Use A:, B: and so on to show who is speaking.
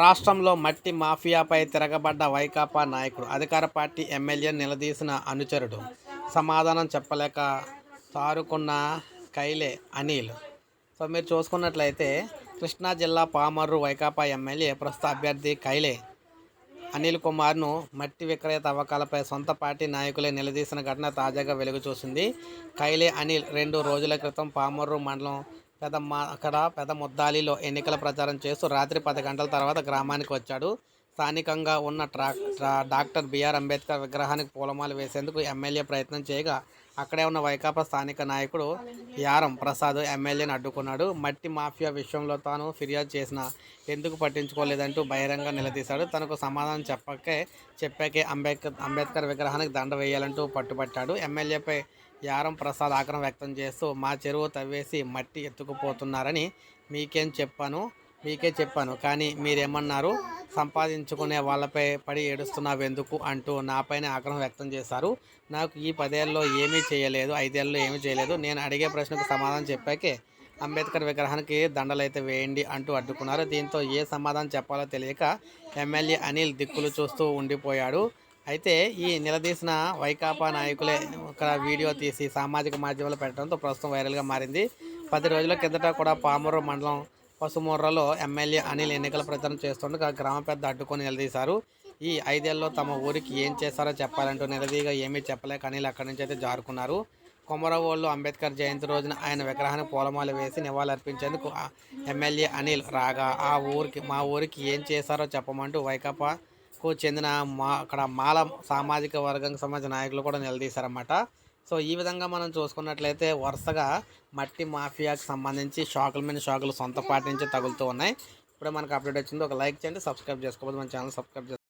A: రాష్ట్రంలో మట్టి మాఫియాపై తిరగబడ్డ వైకాపా నాయకుడు అధికార పార్టీ ఎమ్మెల్యే నిలదీసిన అనుచరుడు. సమాధానం చెప్పలేక తారుకున్న కైలే అనిల్. సో మీరు చూసుకున్నట్లయితే కృష్ణా జిల్లా పామర్రు వైకాపా ఎమ్మెల్యే ప్రస్తుత అభ్యర్థి కైలే అనిల్ కుమార్ను మట్టి విక్రయ తవ్వకాలపై సొంత పార్టీ నాయకులే నిలదీసిన ఘటన తాజాగా వెలుగు చూసింది కైలే అనిల్ రెండు రోజుల క్రితం పామర్రు మండలం పెద్ద మా అక్కడ పెద్ద ముద్దాలిలో ఎన్నికల ప్రచారం చేస్తూ రాత్రి పది గంటల తర్వాత గ్రామానికి వచ్చాడు. స్థానికంగా ఉన్న ట్రా డాక్టర్ బిఆర్ అంబేద్కర్ విగ్రహానికి పూలమాలు వేసేందుకు ఎమ్మెల్యే ప్రయత్నం చేయగా అక్కడే ఉన్న వైకాపా స్థానిక నాయకుడు యారం ప్రసాద్ ఎమ్మెల్యేని అడ్డుకున్నాడు. మట్టి మాఫియా విషయంలో తాను ఫిర్యాదు చేసిన ఎందుకు పట్టించుకోలేదంటూ బహిరంగ నిలదీశాడు. తనకు సమాధానం చెప్పకే చెప్పాకే అంబేద్కర్ అంబేద్కర్ విగ్రహానికి దండ వేయాలంటూ పట్టుబట్టాడు. ఎమ్మెల్యేపై యారం ప్రసాద్ ఆగ్రహం వ్యక్తం చేస్తూ మా చెరువు తవ్వేసి మట్టి ఎత్తుకుపోతున్నారని మీకేం చెప్పాను? మీకే చెప్పాను. కానీ మీరేమన్నారు? సంపాదించుకునే వాళ్ళపై పడి ఏడుస్తున్నావెందుకు అంటూ నాపైన ఆగ్రహం వ్యక్తం చేశారు. నాకు ఈ పదేళ్ళలో ఏమీ చేయలేదు ఐదేళ్ళలో ఏమీ చేయలేదు. నేను అడిగే ప్రశ్నకు సమాధానం చెప్పాకే అంబేద్కర్ విగ్రహానికి దండలైతే వేయండి అంటూ అడ్డుకున్నారు. దీంతో ఏ సమాధానం చెప్పాలో తెలియక ఎమ్మెల్యే అనిల్ దిక్కులు చూస్తూ ఉండిపోయాడు. అయితే ఈ నిలదీసిన వైకాపా నాయకులే ఒక వీడియో తీసి సామాజిక మాధ్యమాలు పెట్టడంతో ప్రస్తుతం వైరల్గా మారింది. పది రోజుల కిందట కూడా పామూరు మండలం పసుమూర్రలో ఎమ్మెల్యే అనిల్ ఎన్నికల ప్రచారం చేస్తుండగా గ్రామ పెద్ద అడ్డుకొని నిలదీశారు. ఈ ఐదేళ్ళలో తమ ఊరికి ఏం చేశారో చెప్పాలంటూ నిలదీగా ఏమీ చెప్పలేక అనిల్ అక్కడి నుంచి అయితే జారుకున్నారు. కొమరవోళ్ళు అంబేద్కర్ జయంతి రోజున ఆయన విగ్రహానికి పూలమాల వేసి నివాళులర్పించేందుకు ఎమ్మెల్యే అనిల్ రాగా ఆ ఊరికి మా ఊరికి ఏం చేశారో చెప్పమంటూ వైకాపాకు చెందిన మా అక్కడ మాల సామాజిక వర్గానికి సంబంధించిన నాయకులు కూడా నిలదీశారన్నమాట. సో ఈ విధంగా మనం చూసుకున్నట్లయితే వరుసగా మట్టి మాఫియాకి సంబంధించి షాకుల మీద షాకులు సొంత పాటి నుంచి తగులుతూ ఉన్నాయి. ఇప్పుడే మనకు అప్డేట్ వచ్చింది. ఒక లైక్ చేయండి సబ్స్క్రైబ్ చేసుకోవద్దు మన ఛానల్ సబ్స్క్రైబ్ చేసుకోండి